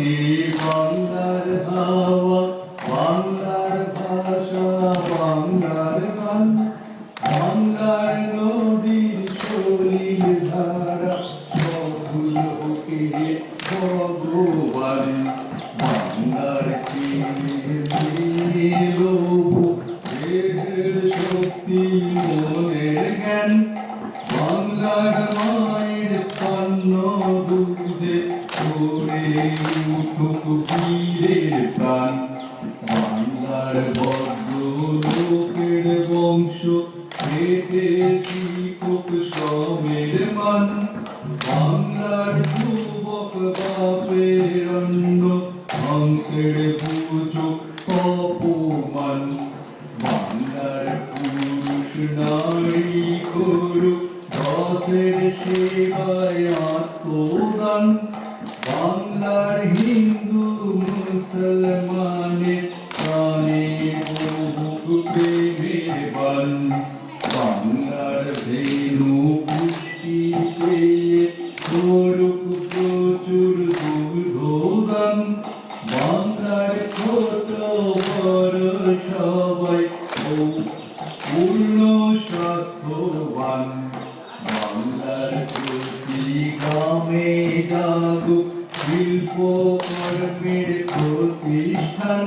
বলো বাংলার হাওয়া বাংলার ভাষা বাংলার গান বাংলার নদীর সলিল ধারা সবুল ওকে ভগবান বাংলার দেহের করে উঠুক বীরের প্রাণ। বাংলার বদ্ধ লোকের বংশ পেটে শিক্ষক শ্রমের মান। পুরুষ নারী করু দশের সেবায় প্রেমের বান বাংলার ধেনু পুষ্টি পেয়ে করুক প্রচুর দুর্গোদান বাংলার ছোট বড় সবাই পূর্ণ স্বাস্থ্যবান। বাংলার প্রতি গ্রামে জাগুক শিল্প কর্মের প্রতিষ্ঠান।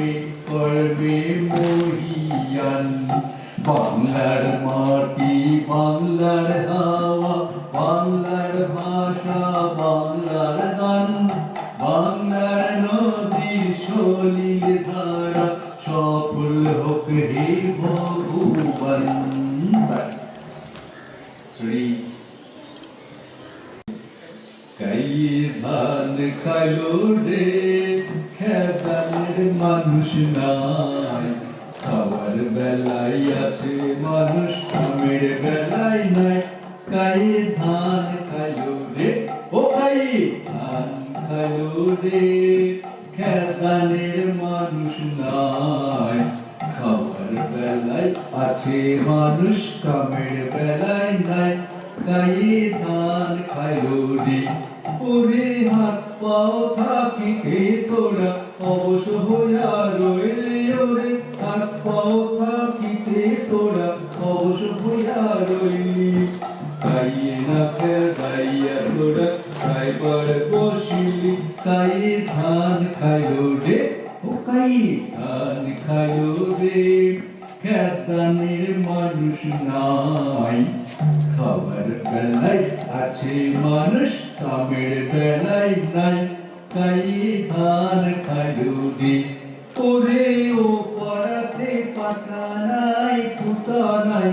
করবে করবে মহিয়ান। বাংলার মাটি, বাংলার হাওয়া, বাংলার ভাষা, বাংলার গান, বাংলার নদীর সলিল ধারা, সফল হোক হে ভগবান। শ্রী ধান খাইলো রে। খেতানের মানুষ নাই খাওয়ার বেলায় আছে মানুষ কামের বেলায় নাই। কাই ধান খাইলো রে? ও কাই ধান খাইলো রে। খেতানের মানুষ নাই। খাওয়ার বেলায় আছে মানুষ কামের বেলায় নাই। কাই ধান খাইলো রে? ওরে হাত পাও থাকিতে তোরা অবশ ধান খাইলো রে। ও কাই ধান খাইলো রে। খেতানের মানুষ নাই। খাবার বেলায় আছে মানুষ কামের বেলায় নাই। কাই ধান খাইলো রে। ওরে ও পড়াতে পাতা নাই, পুতা নাই।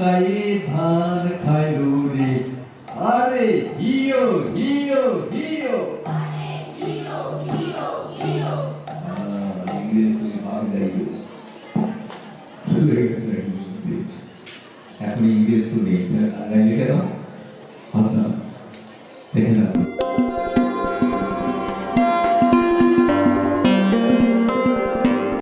가까이 반 가요리 아래 이요 이요 이요 아래 이요 이요 이요 아 인도에서 마음대로 플레이가 잘 무슨 데지 약간 인도에서 메이트 안 알리게라 맞다